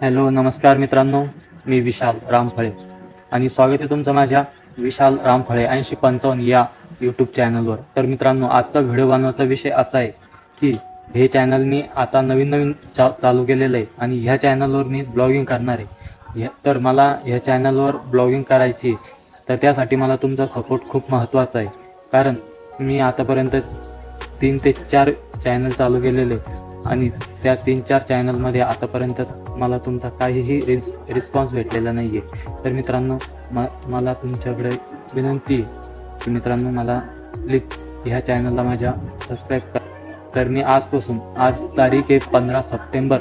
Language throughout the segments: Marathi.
हॅलो नमस्कार मित्रांनो मी विशाल रामफळे. आणि स्वागत आहे तुमचं माझ्या विशाल रामफळे ऐंशी पंचावन्न या यूट्यूब चॅनलवर तर मित्रांनो आजचा व्हिडिओ बनवायचा विषय असा आहे की हे चॅनल मी आता नवीन नवीन चा चालू केलेलं आहे आणि ह्या चॅनलवर मी ब्लॉगिंग करणार आहे. तर मला ह्या चॅनलवर ब्लॉगिंग करायची आहे. तर त्यासाठी मला तुमचा सपोर्ट खूप महत्त्वाचा आहे. कारण मी आतापर्यंत तीन ते चार चॅनल चालू केलेले आणि त्या तीन चार चॅनलमध्ये आतापर्यंत मला तुमचा काहीही रिस रिस्पॉन्स भेटलेला नाही आहे तर मित्रांनो म मला तुमच्याकडे विनंती की मित्रांनो मला प्लीज ह्या चॅनलला माझ्या सबस्क्राईब कर. तर मी आजपासून आज तारीख आहे पंधरा सप्टेंबर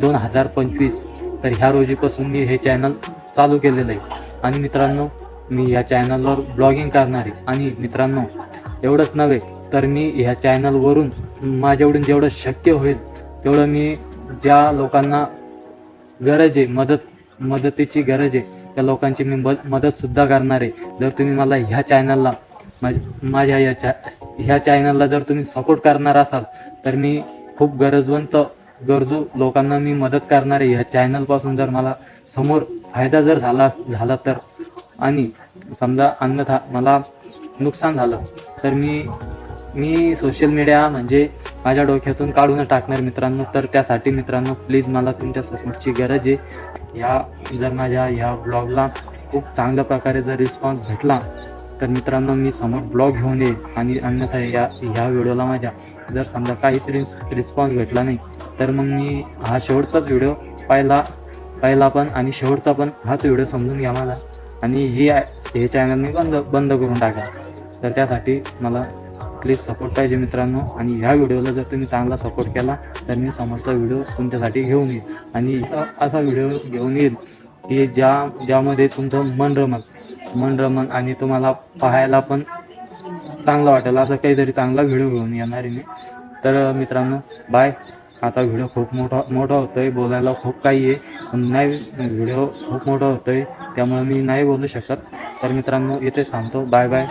दोन हजार पंचवीस. तर ह्या रोजीपासून मी हे चॅनल चालू केलेलं आहे. आणि मित्रांनो मी ह्या चॅनलवर ब्लॉगिंग करणार आहे. आणि मित्रांनो एवढंच नव्हे तर मी ह्या चॅनलवरून माझ्याकडून जेवढं शक्य होईल तेवढं मी ज्या लोकांना गरज आहे मदत मदतीची गरज आहे. त्या लोकांची मी मदतसुद्धा करणार आहे. जर तुम्ही मला ह्या चॅनलला माझ्या या चॅ ह्या चॅनलला जर तुम्ही सपोर्ट करणार असाल तर मी खूप गरजवंत गरजू लोकांना मी मदत करणार आहे. ह्या चॅनलपासून जर मला समोर फायदा जर झाला झाला तर. आणि समजा अन्यथा मला नुकसान झालं तर मी मी सोशल मीडिया म्हणजे माझ्या डोक्यातून काढून टाकणार मित्रांनो. तर त्यासाठी मित्रांनो प्लीज मला तुमच्या सपोर्टची गरज आहे. ह्या जर माझ्या ह्या ब्लॉगला खूप चांगल्या प्रकारे जर रिस्पॉन्स भेटला तर मित्रांनो मी समोर ब्लॉग घेऊन येईल. आणि अन्यथा या ह्या व्हिडिओला माझ्या जर समजा काहीच रिस रिस्पॉन्स भेटला नाही तर मग मी हा शेवटचाच व्हिडिओ पाहिला पहिला पण आणि शेवटचा पण हाच व्हिडिओ समजून घ्या मला. आणि ही हे चॅनल मी बंद बंद करून टाका तर त्यासाठी मला प्लीज सपोर्ट पाहिजे मित्रांनो. आणि ह्या व्हिडिओला जर तुम्ही चांगला सपोर्ट केला तर मी समोरचा व्हिडिओ तुमच्यासाठी घेऊन येईल आणि असा असा व्हिडिओ घेऊन येईल की ज्या ज्यामध्ये तुमचं मन रमन मन रमन आणि तुम्हाला पाहायला पण चांगलं वाटेल. असं काहीतरी चांगला व्हिडिओ घेऊन येणार आहे मी. तर मित्रांनो बाय आता व्हिडिओ खूप मोठा मोठा होतो आहे बोलायला खूप काही आहे. पण नाही व्हिडिओ खूप मोठा होतो आहे त्यामुळे मी नाही बोलू शकत. तर मित्रांनो इथेच थांबतो. Bye bye